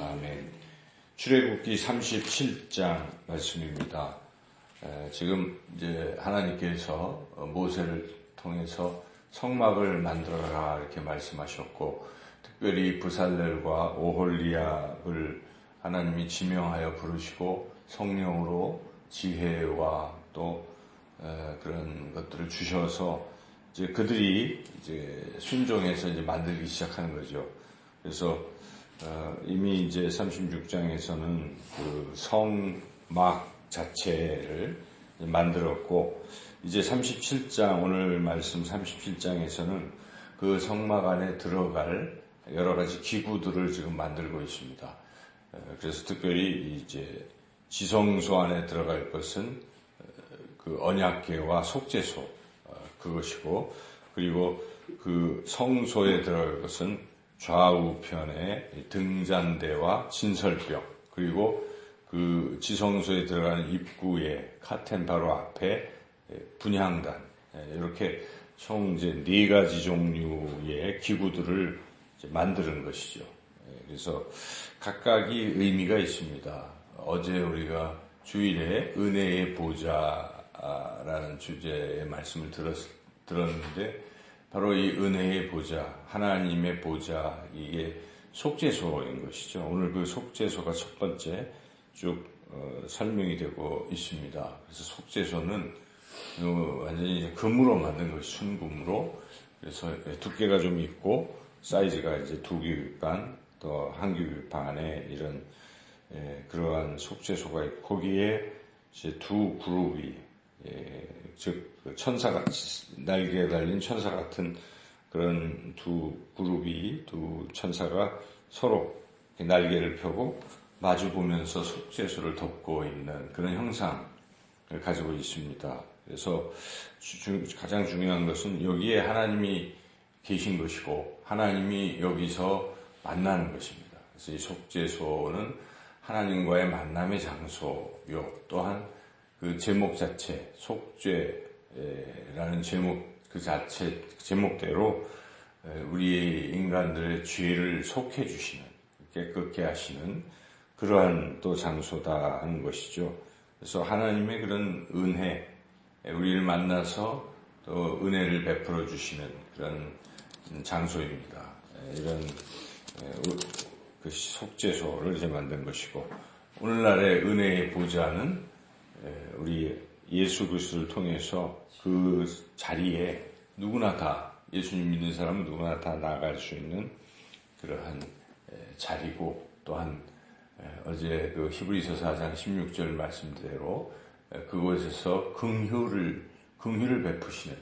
아멘. 출애굽기 37장 말씀입니다. 지금 이제 하나님께서 모세를 통해서 성막을 만들어라 이렇게 말씀하셨고 특별히 부살렐과 오홀리압을 하나님이 지명하여 부르시고 성령으로 지혜와 또 그런 것들을 주셔서 이제 그들이 이제 순종해서 이제 만들기 시작하는 거죠. 그래서 어, 이미 이제 36장에서는 그 성막 자체를 만들었고 이제 37장 오늘 말씀 37장에서는 그 성막 안에 들어갈 여러 가지 기구들을 지금 만들고 있습니다. 어, 그래서 특별히 이제 지성소 안에 들어갈 것은 어, 그 언약계와 속죄소 그것이고 그리고 그 성소에 들어갈 것은 좌우편에 등잔대와 진설벽 그리고 그 지성소에 들어가는 입구에 카텐 바로 앞에 분향단 이렇게 총 이제 네 가지 종류의 기구들을 만드는 것이죠. 그래서 각각이 의미가 있습니다. 어제 우리가 주일에 은혜의 보좌라는 주제의 말씀을 들었, 들었는데 바로 이 은혜의 보좌, 하나님의 보좌, 이게 속죄소인 것이죠. 오늘 그 속죄소가 첫 번째 쭉 어, 설명이 되고 있습니다. 그래서 속죄소는 어, 완전히 금으로 만든 것이 순금으로 그래서 두께가 좀 있고 사이즈가 이제 두 반, 또한 규빗 반에 이런 예, 그러한 속죄소가 있고 거기에 이제 두 그룹이 예, 즉그 천사같이 날개에 달린 천사 같은 그런 두 그룹이 두 천사가 서로 날개를 펴고 마주 보면서 속죄소를 덮고 있는 그런 형상을 가지고 있습니다. 그래서 주, 가장 중요한 것은 여기에 하나님이 계신 것이고 하나님이 여기서 만나는 것입니다. 그래서 이 속죄소는 하나님과의 만남의 장소요 또한 그 제목 자체 속죄라는 제목 그 자체 제목대로 우리 인간들의 죄를 속해 주시는 깨끗게 하시는 그러한 또 장소다 하는 것이죠. 그래서 하나님의 그런 은혜 우리를 만나서 또 은혜를 베풀어 주시는 그런 장소입니다. 이런 그 속죄소를 이제 만든 것이고 오늘날의 은혜의 보좌는 우리 예수 그리스도를 통해서 그 자리에 누구나 다 예수님 믿는 사람은 누구나 다 나아갈 수 있는 그러한 자리고 또한 어제 그 히브리서 4장 16절 말씀대로 그곳에서 긍휼을 긍휼을 베푸시는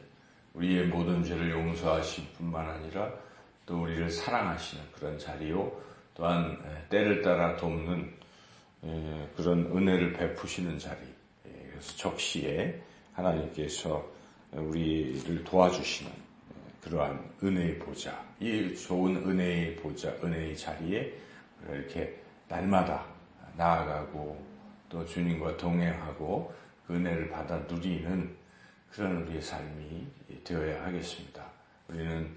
우리의 모든 죄를 용서하실 뿐만 아니라 또 우리를 사랑하시는 그런 자리요 또한 때를 따라 돕는 그런 은혜를 베푸시는 자리 적시에 하나님께서 우리를 도와주시는 그러한 은혜의 보좌, 이 좋은 은혜의 보좌, 은혜의 자리에 이렇게 날마다 나아가고 또 주님과 동행하고 그 은혜를 받아 누리는 그런 우리의 삶이 되어야 하겠습니다. 우리는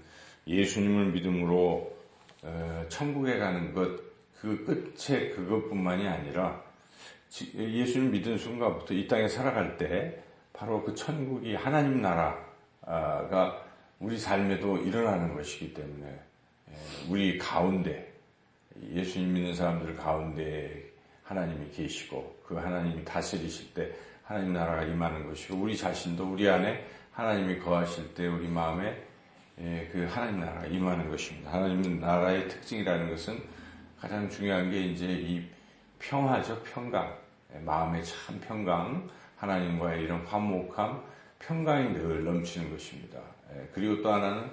예수님을 믿음으로 어, 천국에 가는 것, 그 끝에 그것뿐만이 아니라 예수님 믿은 순간부터 이 땅에 살아갈 때 바로 그 천국이 하나님 나라가 우리 삶에도 일어나는 것이기 때문에 예, 우리 가운데 예수님 믿는 사람들 가운데 하나님이 계시고 그 하나님이 다스리실 때 하나님 나라가 임하는 것이고 우리 자신도 우리 안에 하나님이 거하실 때 우리 마음에 예, 그 하나님 나라가 임하는 것입니다. 하나님 나라의 특징이라는 것은 가장 중요한 게 이제 이 평화죠, 평강. 예, 마음의 참 평강, 하나님과의 이런 화목함, 평강이 늘 넘치는 것입니다. 예, 그리고 또 하나는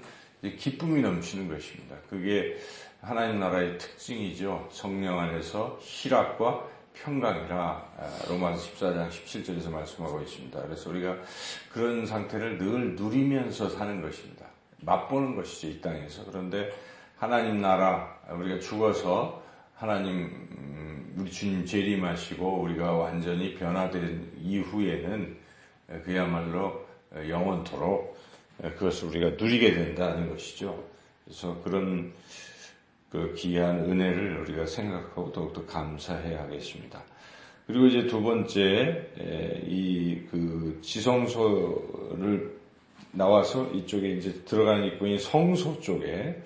기쁨이 넘치는 것입니다. 그게 하나님 나라의 특징이죠. 성령 안에서 희락과 평강이라 아, 로마서 14장 17절에서 말씀하고 있습니다. 그래서 우리가 그런 상태를 늘 누리면서 사는 것입니다. 맛보는 것이죠, 이 땅에서. 그런데 하나님 나라, 우리가 죽어서 하나님 음, 우리 주님 재림하시고 우리가 완전히 변화된 이후에는 그야말로 영원토록 그것을 우리가 누리게 된다는 것이죠. 그래서 그런 그 귀한 은혜를 우리가 생각하고 더욱더 감사해야 하겠습니다. 그리고 이제 두 번째 이 그 지성소를 나와서 이쪽에 이제 들어가는 입구인 성소 쪽에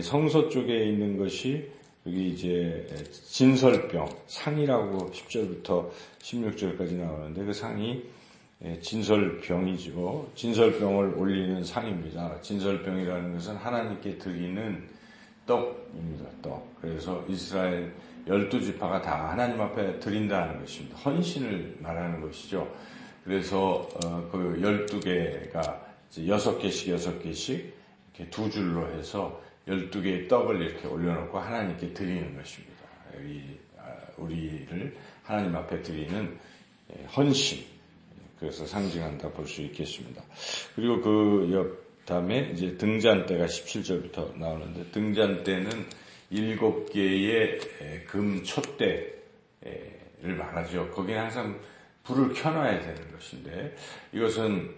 성소 쪽에 있는 것이 여기 이제 진설병 상이라고 10절부터 16절까지 나오는데 그 상이 진설병이죠. 진설병을 올리는 상입니다. 진설병이라는 것은 하나님께 드리는 떡입니다. 떡. 그래서 이스라엘 열두 지파가 다 하나님 앞에 드린다는 것입니다. 헌신을 말하는 것이죠. 그래서 어, 그 열두 개가 여섯 개씩 여섯 개씩 이렇게 두 줄로 해서 열두 개의 떡을 이렇게 올려놓고 하나님께 드리는 것입니다. 우리, 아, 우리를 하나님 앞에 드리는 예, 헌신. 그래서 상징한다 볼 수 있겠습니다. 그리고 그 다음에 이제 등잔대가 17절부터 나오는데 등잔대는 일곱 개의 금 촛대를 말하죠. 거기는 항상 불을 켜놔야 되는 것인데 이것은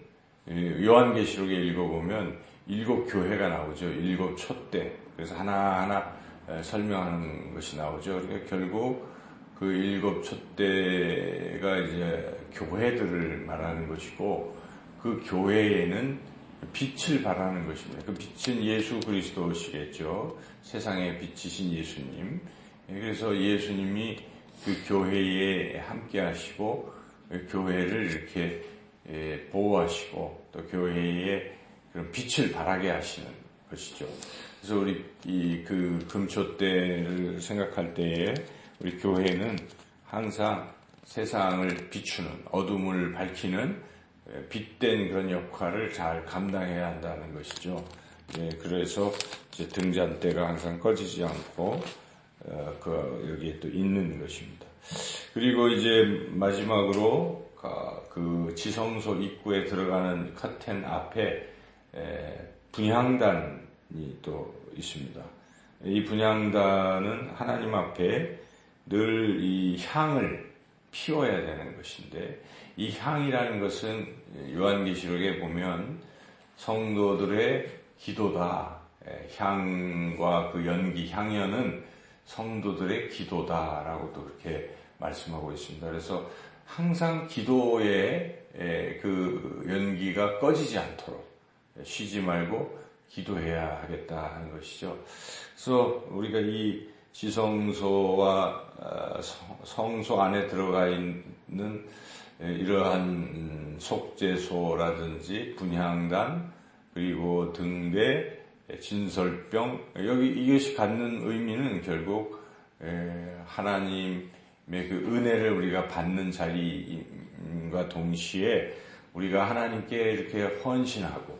요한계시록에 읽어보면 일곱 교회가 나오죠. 일곱 촛대. 그래서 하나하나 설명하는 것이 나오죠. 그러니까 결국 그 일곱 촛대가 이제 교회들을 말하는 것이고 그 교회에는 빛을 발하는 것입니다. 그 빛은 예수 그리스도시겠죠. 세상의 빛이신 예수님. 그래서 예수님이 그 교회에 함께 하시고 교회를 이렇게 보호하시고 또 교회에 그런 빛을 발하게 하시는 것이죠. 그래서 우리 이 그 금초 때를 생각할 때에 우리 교회는 항상 세상을 비추는 어둠을 밝히는 빛된 그런 역할을 잘 감당해야 한다는 것이죠. 예, 그래서 등잔대가 항상 꺼지지 않고 어, 그 여기에 또 있는 것입니다. 그리고 이제 마지막으로 그 지성소 입구에 들어가는 커튼 앞에 분향단이 또 있습니다. 이 분향단은 하나님 앞에 늘 이 향을 피워야 되는 것인데 이 향이라는 것은 요한계시록에 보면 성도들의 기도다. 향과 그 연기, 향연은 성도들의 기도다라고도 그렇게 말씀하고 있습니다. 그래서 항상 기도의 그 연기가 꺼지지 않도록 쉬지 말고 기도해야 하겠다 하는 것이죠. 그래서 우리가 이 지성소와 어, 성소 안에 들어가 있는 이러한 속죄소라든지 분향단 그리고 등대 진설병 여기 이것이 갖는 의미는 결국 하나님의 그 은혜를 우리가 받는 자리인과 동시에 우리가 하나님께 이렇게 헌신하고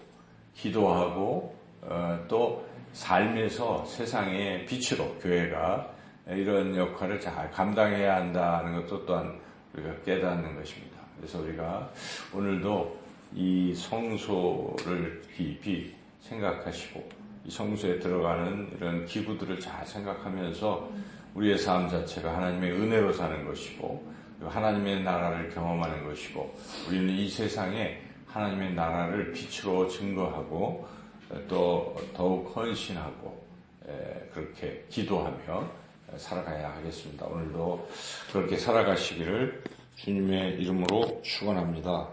기도하고 어, 또 삶에서 세상의 빛으로 교회가 이런 역할을 잘 감당해야 한다는 것도 또한 우리가 깨닫는 것입니다. 그래서 우리가 오늘도 이 성소를 깊이 생각하시고 이 성소에 들어가는 이런 기구들을 잘 생각하면서 우리의 삶 자체가 하나님의 은혜로 사는 것이고 하나님의 나라를 경험하는 것이고 우리는 이 세상에 하나님의 나라를 빛으로 증거하고 또 더욱 헌신하고 그렇게 기도하며 살아가야 하겠습니다. 오늘도 그렇게 살아가시기를 주님의 이름으로 축원합니다.